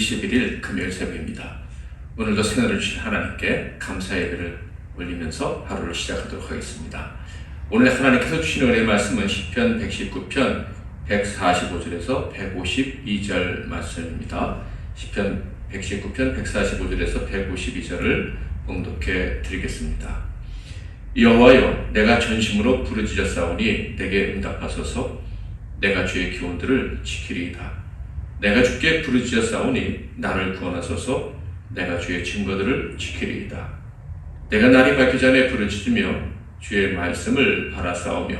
21일 금요일 새벽입니다. 오늘도 새날을 주신 하나님께 감사 예배를 올리면서 하루를 시작하도록 하겠습니다. 오늘 하나님께서 주신 은혜의 말씀은 시편 119편 145절에서 152절 말씀입니다. 시편 119편 145절에서 152절을 봉독해 드리겠습니다. 여호와여 내가 전심으로 부르짖었사오니 내게 응답하소서 내가 주의 기원들을 지키리이다. 내가 주께 부르짖었사오니 나를 구원하소서 내가 주의 증거들을 지키리이다. 내가 날이 밝기 전에 부르짖으며 주의 말씀을 바라싸우며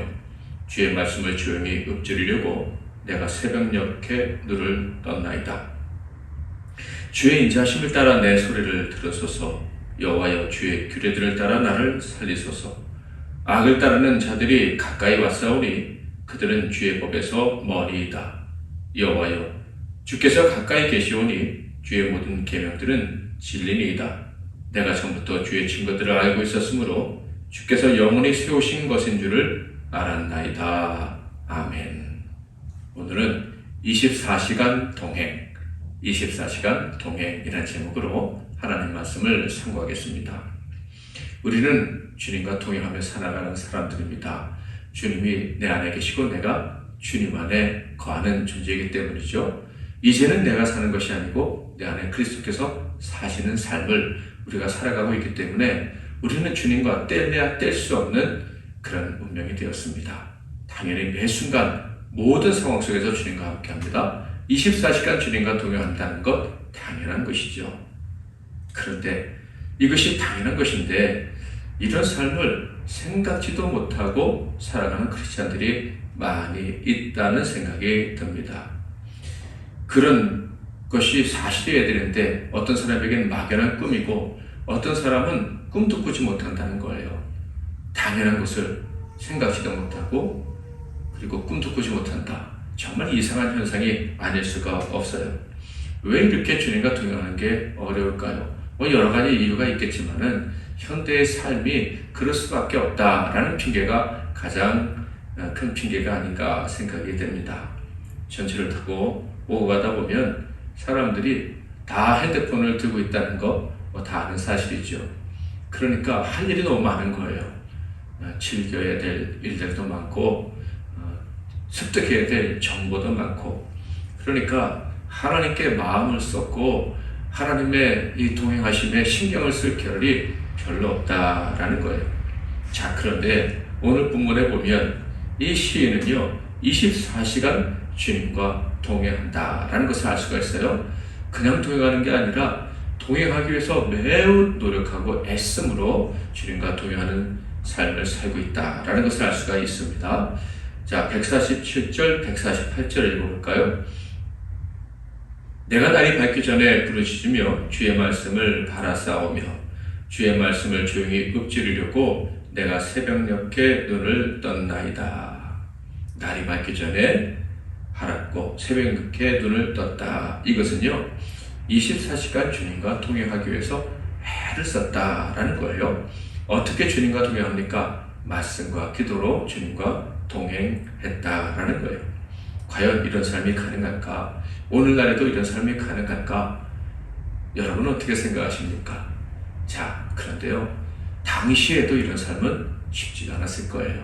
주의 말씀을 조용히 읊조리려고 내가 새벽녘에 눈을 떴나이다. 주의 인자하심을 따라 내 소리를 들으소서 여호와여 주의 규례들을 따라 나를 살리소서 악을 따르는 자들이 가까이 왔사오니 그들은 주의 법에서 머리이다. 여호와여 주께서 가까이 계시오니 주의 모든 계명들은 진리니이다. 내가 전부터 주의 증거들을 알고 있었으므로 주께서 영원히 세우신 것인 줄을 알았나이다. 아멘. 오늘은 24시간 동행, 24시간 동행이라는 제목으로 하나님 말씀을 상고하겠습니다. 우리는 주님과 동행하며 살아가는 사람들입니다. 주님이 내 안에 계시고 내가 주님 안에 거하는 존재이기 때문이죠. 이제는 내가 사는 것이 아니고 내 안에 그리스도께서 사시는 삶을 우리가 살아가고 있기 때문에 우리는 주님과 뗄래야 뗄 수 없는 그런 운명이 되었습니다. 당연히 매 순간 모든 상황 속에서 주님과 함께 합니다. 24시간 주님과 동행한다는 것 당연한 것이죠. 그런데 이것이 당연한 것인데 이런 삶을 생각지도 못하고 살아가는 크리스찬들이 많이 있다는 생각이 듭니다. 그런 것이 사실이어야 되는데 어떤 사람에게는 막연한 꿈이고 어떤 사람은 꿈도 꾸지 못한다는 거예요. 당연한 것을 생각지도 못하고 그리고 꿈도 꾸지 못한다. 정말 이상한 현상이 아닐 수가 없어요. 왜 이렇게 주님과 동행하는 게 어려울까요? 뭐 여러 가지 이유가 있겠지만은 현대의 삶이 그럴 수밖에 없다라는 핑계가 가장 큰 핑계가 아닌가 생각이 됩니다. 전철을 타고 오고 가다 보면 사람들이 다 핸드폰을 들고 있다는 거 다 아는 사실이죠. 그러니까 할 일이 너무 많은 거예요. 즐겨야 될 일들도 많고 습득해야 될 정보도 많고 그러니까 하나님께 마음을 쏟고 하나님의 이 동행하심에 신경을 쓸 겨를이 별로 없다라는 거예요. 자, 그런데 오늘 본문에 보면 이 시인은요, 24시간 주님과 동행한다라는 것을 알 수가 있어요. 그냥 동행하는 게 아니라 동행하기 위해서 매우 노력하고 애씀으로 주님과 동행하는 삶을 살고 있다라는 것을 알 수가 있습니다. 자, 147절, 148절 읽어볼까요? 내가 날이 밝기 전에 부르짖으며 주의 말씀을 바라싸우며 주의 말씀을 조용히 읊지르려고 내가 새벽녘에 눈을 떴나이다. 날이 밝기 전에 알았고 새벽녘에 눈을 떴다. 이것은요. 24시간 주님과 동행하기 위해서 애를 썼다라는 거예요. 어떻게 주님과 동행합니까? 말씀과 기도로 주님과 동행했다라는 거예요. 과연 이런 삶이 가능할까? 오늘날에도 이런 삶이 가능할까? 여러분은 어떻게 생각하십니까? 자, 그런데요. 당시에도 이런 삶은 쉽지가 않았을 거예요.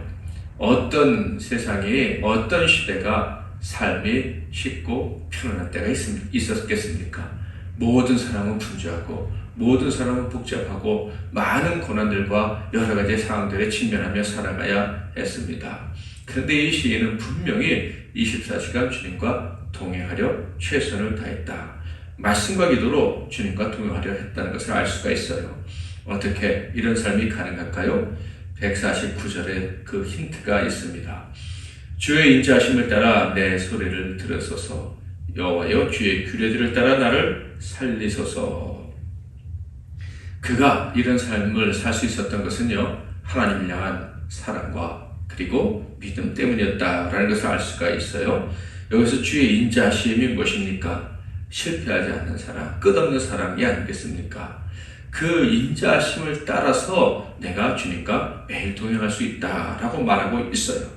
어떤 세상에 어떤 시대가 삶이 쉽고 편안한 때가 있, 었겠습니까 모든 사람은 분주하고 모든 사람은 복잡하고 많은 고난들과 여러 가지 상황들에 직면하며 살아가야 했습니다. 그런데 이 시인은 분명히 24시간 주님과 동행하려 최선을 다했다. 말씀과 기도로 주님과 동행하려 했다는 것을 알 수가 있어요. 어떻게 이런 삶이 가능할까요? 149절에 그 힌트가 있습니다. 주의 인자하심을 따라 내 소리를 들으소서 여호와여 주의 규례들을 따라 나를 살리소서 그가 이런 삶을 살 수 있었던 것은요 하나님을 향한 사랑과 그리고 믿음 때문이었다라는 것을 알 수가 있어요. 여기서 주의 인자심이 무엇입니까? 실패하지 않는 사람, 끝없는 사람이 아니겠습니까? 그 인자심을 따라서 내가 주님과 매일 동행할 수 있다라고 말하고 있어요.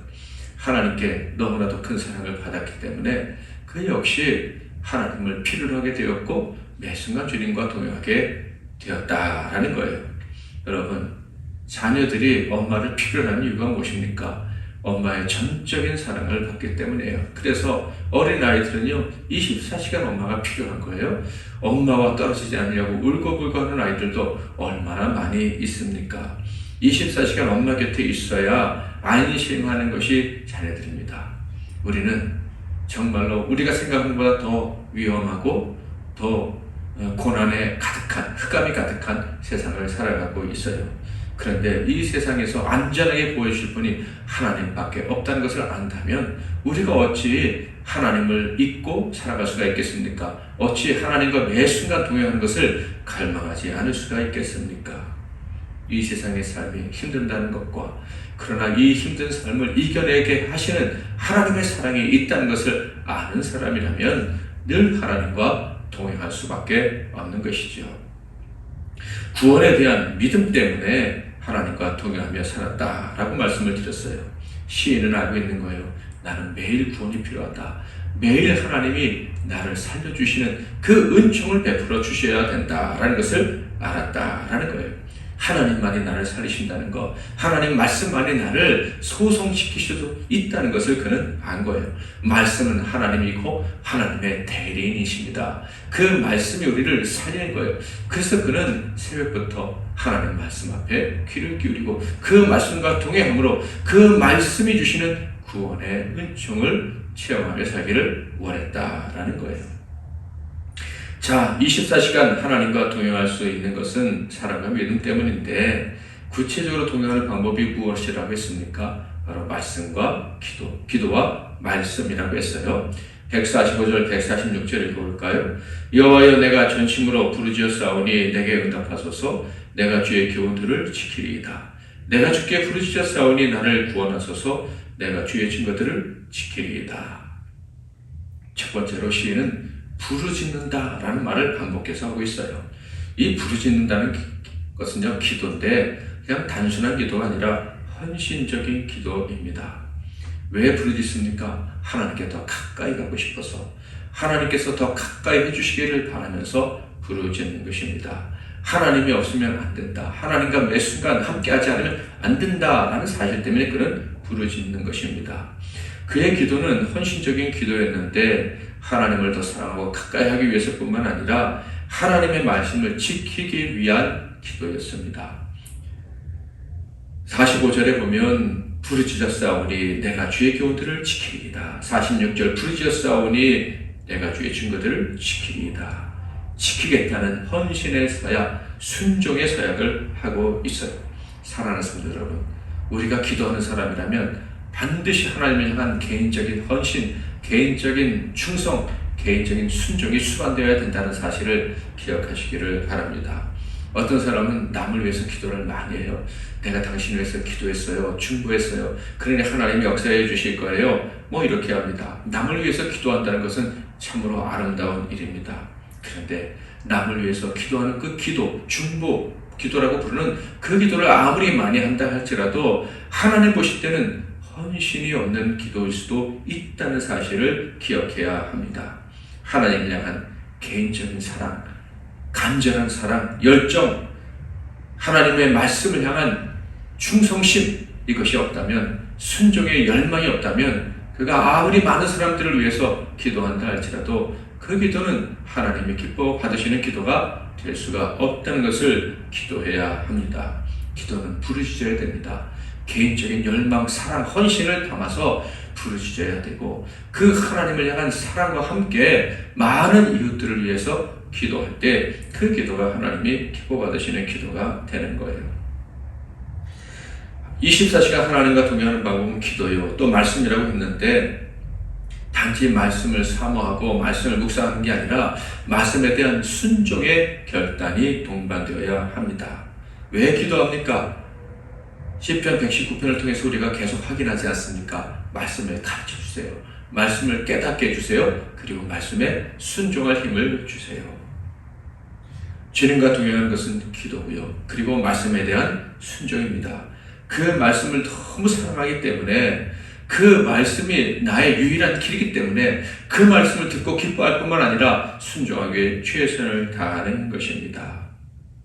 하나님께 너무나도 큰 사랑을 받았기 때문에 그 역시 하나님을 필요로 하게 되었고 매 순간 주님과 동행하게 되었다라는 거예요. 여러분, 자녀들이 엄마를 필요로 하는 이유가 무엇입니까? 엄마의 전적인 사랑을 받기 때문이에요. 그래서 어린 아이들은요, 24시간 엄마가 필요한 거예요. 엄마와 떨어지지 않으려고 울고불고 하는 아이들도 얼마나 많이 있습니까? 24시간 엄마 곁에 있어야 안심하는 것이 자녀들입니다. 우리는 정말로 우리가 생각하는 것보다 더 위험하고 더 어, 고난에 가득한, 흑암이 가득한 세상을 살아가고 있어요. 그런데 이 세상에서 안전하게 보여줄 분이 하나님밖에 없다는 것을 안다면 우리가 어찌 하나님을 잊고 살아갈 수가 있겠습니까? 어찌 하나님과 매 순간 동행하는 것을 갈망하지 않을 수가 있겠습니까? 이 세상의 삶이 힘든다는 것과 그러나 이 힘든 삶을 이겨내게 하시는 하나님의 사랑이 있다는 것을 아는 사람이라면 늘 하나님과 동행할 수밖에 없는 것이죠. 구원에 대한 믿음 때문에 하나님과 동행하며 살았다라고 말씀을 드렸어요. 시인은 알고 있는 거예요. 나는 매일 구원이 필요하다. 매일 하나님이 나를 살려주시는 그 은총을 베풀어 주셔야 된다라는 것을 알았다라는 거예요. 하나님만이 나를 살리신다는 것, 하나님 말씀만이 나를 소송시키실 수 있다는 것을 그는 안 거예요. 말씀은 하나님이고 하나님의 대리인이십니다. 그 말씀이 우리를 살리는 거예요. 그래서 그는 새벽부터 하나님 말씀 앞에 귀를 기울이고 그 말씀과 동행함으로 그 말씀이 주시는 구원의 은총을 체험하며 살기를 원했다라는 거예요. 자, 24시간 하나님과 동행할 수 있는 것은 사랑과 믿음 때문인데 구체적으로 동행하는 방법이 무엇이라고 했습니까? 바로 말씀과 기도, 기도와 말씀이라고 했어요. 145절, 146절 읽어볼까요? 여호와여 내가 전심으로 부르짖었사오니 내게 응답하소서 내가 주의 교훈들을 지키리이다. 내가 주께 부르짖었사오니 나를 구원하소서 내가 주의 증거들을 지키리이다. 첫 번째로 시인은 부르짖는다라는 말을 반복해서 하고 있어요. 이 부르짖는다는 것은요, 기도인데, 그냥 단순한 기도가 아니라 헌신적인 기도입니다. 왜 부르짖습니까? 하나님께 더 가까이 가고 싶어서, 하나님께서 더 가까이 해주시기를 바라면서 부르짖는 것입니다. 하나님이 없으면 안 된다. 하나님과 매 순간 함께하지 않으면 안 된다라는 사실 때문에 그는 부르짖는 것입니다. 그의 기도는 헌신적인 기도였는데 하나님을 더 사랑하고 가까이 하기 위해서뿐만 아니라 하나님의 말씀을 지키기 위한 기도였습니다. 45절에 보면 부르짖었사오니 내가 주의 교훈들을 지키리이다. 46절 부르짖었사오니 내가 주의 증거들을 지키리이다. 지키겠다는 헌신의 사약, 순종의 사약을 하고 있어요. 사랑하는 성도 여러분, 우리가 기도하는 사람이라면 반드시 하나님을 향한 개인적인 헌신, 개인적인 충성, 개인적인 순종이 수반되어야 된다는 사실을 기억하시기를 바랍니다. 어떤 사람은 남을 위해서 기도를 많이 해요. 내가 당신을 위해서 기도했어요. 충고했어요. 그러니 하나님이 역사해 주실 거예요. 뭐 이렇게 합니다. 남을 위해서 기도한다는 것은 참으로 아름다운 일입니다. 그런데 남을 위해서 기도하는 그 기도, 중보, 기도라고 부르는 그 기도를 아무리 많이 한다 할지라도 하나님 보실 때는 헌신이 없는 기도일 수도 있다는 사실을 기억해야 합니다. 하나님을 향한 개인적인 사랑, 간절한 사랑, 열정, 하나님의 말씀을 향한 충성심, 이것이 없다면, 순종의 열망이 없다면, 그가 아무리 많은 사람들을 위해서 기도한다 할지라도 그 기도는 하나님이 기뻐 받으시는 기도가 될 수가 없다는 것을 기도해야 합니다. 기도는 부르짖어야 됩니다. 개인적인 열망, 사랑, 헌신을 담아서 부르짖어야 되고 그 하나님을 향한 사랑과 함께 많은 이웃들을 위해서 기도할 때 그 기도가 하나님이 기뻐 받으시는 기도가 되는 거예요. 24시간 하나님과 동행하는 방법은 기도요. 또 말씀이라고 했는데 단지 말씀을 사모하고 말씀을 묵상하는 게 아니라 말씀에 대한 순종의 결단이 동반되어야 합니다. 왜 기도합니까? 시편 119편을 통해서 우리가 계속 확인하지 않습니까? 말씀을 가르쳐 주세요. 말씀을 깨닫게 해주세요. 그리고 말씀에 순종할 힘을 주세요. 주님과 동행하는 것은 기도고요. 그리고 말씀에 대한 순종입니다. 그 말씀을 너무 사랑하기 때문에 그 말씀이 나의 유일한 길이기 때문에 그 말씀을 듣고 기뻐할 뿐만 아니라 순종하기 최선을 다하는 것입니다.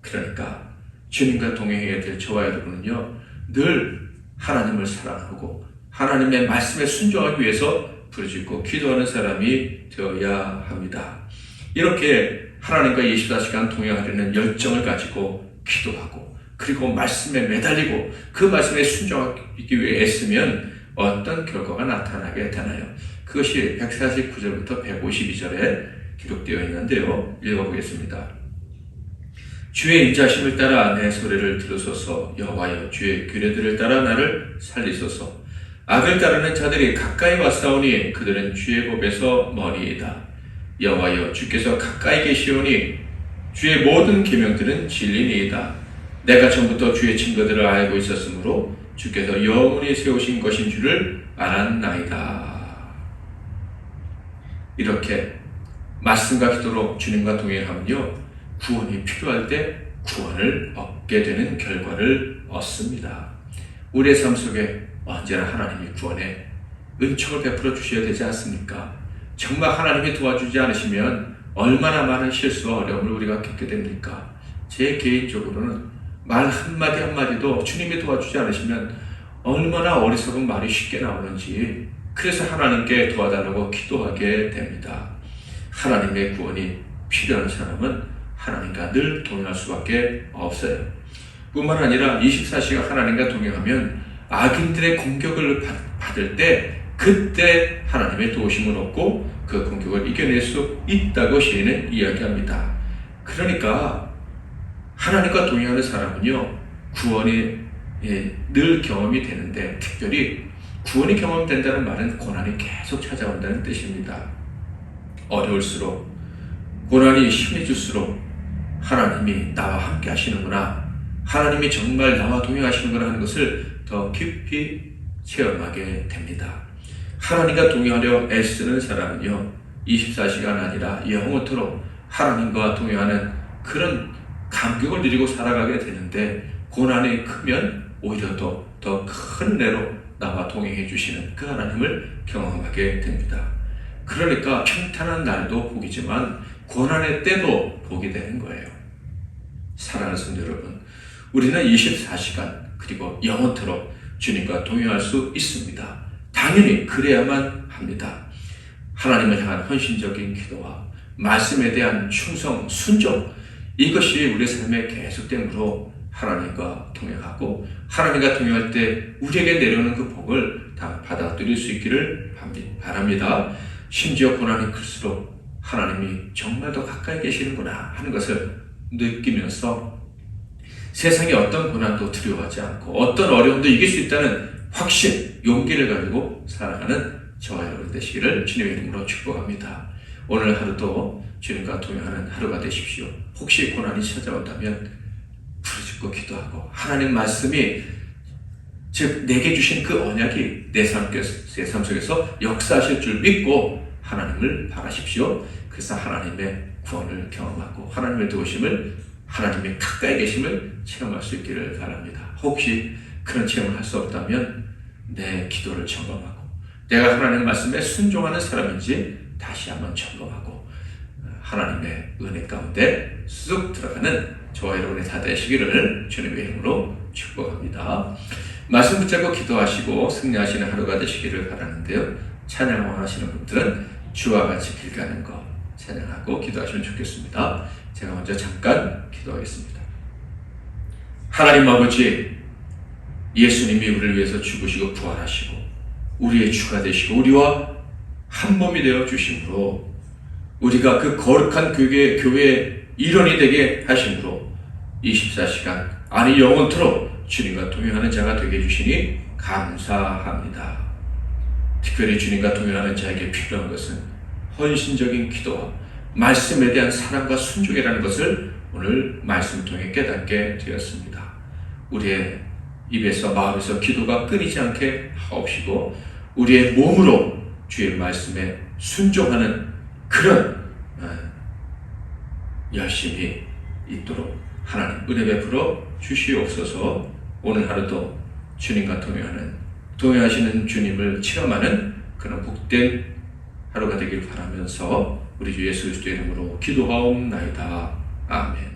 그러니까 주님과 동행해야 될 저와 여러분은요, 늘 하나님을 사랑하고 하나님의 말씀에 순종하기 위해서 부르짖고 기도하는 사람이 되어야 합니다. 이렇게 하나님과 24시간 동행하려는 열정을 가지고 기도하고 그리고 말씀에 매달리고 그 말씀에 순종하기 위해 애쓰면 어떤 결과가 나타나게 되나요? 그것이 149절부터 152절에 기록되어 있는데요. 읽어보겠습니다. 주의 인자심을 따라 내 소리를 들으소서. 여호와여 주의 규례들을 따라 나를 살리소서. 악을 따르는 자들이 가까이 왔사오니 그들은 주의 법에서 머리이다. 여호와여 주께서 가까이 계시오니 주의 모든 계명들은 진리니이다. 내가 전부터 주의 증거들을 알고 있었으므로 주께서 영원히 세우신 것인 줄을 알았나이다. 이렇게 말씀과 기도로 주님과 동행하면요 구원이 필요할 때 구원을 얻게 되는 결과를 얻습니다. 우리의 삶 속에 언제나 하나님이 구원에 은총을 베풀어 주셔야 되지 않습니까? 정말 하나님이 도와주지 않으시면 얼마나 많은 실수와 어려움을 우리가 겪게 됩니까? 제 개인적으로는 말 한마디 한마디도 주님이 도와주지 않으시면 얼마나 어리석은 말이 쉽게 나오는지 그래서 하나님께 도와달라고 기도하게 됩니다. 하나님의 구원이 필요한 사람은 하나님과 늘 동행할 수밖에 없어요. 뿐만 아니라 24시간 하나님과 동행하면 악인들의 공격을 받을 때 그때 하나님의 도우심을 얻고 그 공격을 이겨낼 수 있다고 시인은 이야기합니다. 그러니까 하나님과 동행하는 사람은요 구원이 예, 늘 경험이 되는데 특별히 구원이 경험된다는 말은 고난이 계속 찾아온다는 뜻입니다. 어려울수록 고난이 심해질수록 하나님이 나와 함께 하시는구나. 하나님이 정말 나와 동행하시는구나 하는 것을 더 깊이 체험하게 됩니다. 하나님과 동행하려 애쓰는 사람은요, 24시간 아니라 영원토록 하나님과 동행하는 그런 감격을 누리고 살아가게 되는데, 고난이 크면 오히려 더큰 은혜로 나와 동행해 주시는 그 하나님을 경험하게 됩니다. 그러니까 평탄한 날도 복이지만 고난의 때도 복이 되는 거예요. 사랑하는 성도 여러분, 우리는 24시간 그리고 영원토록 주님과 동행할 수 있습니다. 당연히 그래야만 합니다. 하나님을 향한 헌신적인 기도와 말씀에 대한 충성, 순종 이것이 우리 삶의 계속됨으로 하나님과 동행하고 하나님과 동행할 때 우리에게 내려오는 그 복을 다 받아들일 수 있기를 바랍니다. 심지어 고난이 클수록 하나님이 정말 더 가까이 계시는구나 하는 것을 느끼면서 세상의 어떤 고난도 두려워하지 않고 어떤 어려움도 이길 수 있다는 확신, 용기를 가지고 살아가는 저와 여러분 되시기를 주님의 이름으로 축복합니다. 오늘 하루도 주님과 동행하는 하루가 되십시오. 혹시 고난이 찾아온다면 부르짖고 기도하고 하나님 말씀이 즉 내게 주신 그 언약이 내삶 속에서 역사하실 줄 믿고 하나님을 바라십시오. 그래서 하나님의 구원을 경험하고 하나님의 도우심을 하나님의 가까이 계심을 체험할 수 있기를 바랍니다. 혹시 그런 체험을 할 수 없다면 내 기도를 점검하고 내가 하나님 말씀에 순종하는 사람인지 다시 한번 점검하고 하나님의 은혜 가운데 쑥 들어가는 저와 여러분의 다 되시기를 주님의 이름으로 축복합니다. 말씀 붙잡고 기도하시고 승리하시는 하루가 되시기를 바라는데요. 찬양 원하시는 분들은 주와 같이 길 가는 것 찬양하고 기도하시면 좋겠습니다. 제가 먼저 잠깐 기도하겠습니다. 하나님 아버지, 예수님이 우리를 위해서 죽으시고 부활하시고 우리의 주가 되시고 우리와 한 몸이 되어 주심으로 우리가 그 거룩한 교회 교회의 일원이 되게 하심으로 24시간 아니 영원토록 주님과 동행하는 자가 되게 해주시니 감사합니다. 특별히 주님과 동행하는 자에게 필요한 것은 헌신적인 기도와 말씀에 대한 사랑과 순종이라는 것을 오늘 말씀 통해 깨닫게 되었습니다. 우리의 입에서 마음에서 기도가 끊이지 않게 하옵시고 우리의 몸으로 주의 말씀에 순종하는 그런 어, 열심히 있도록 하나님 은혜 베풀어 주시옵소서 오늘 하루도 주님과 동행하는 동행하시는 주님을 체험하는 그런 복된 하루가 되길 바라면서 우리 주 예수 그리스도의 이름으로 기도하옵나이다. 아멘.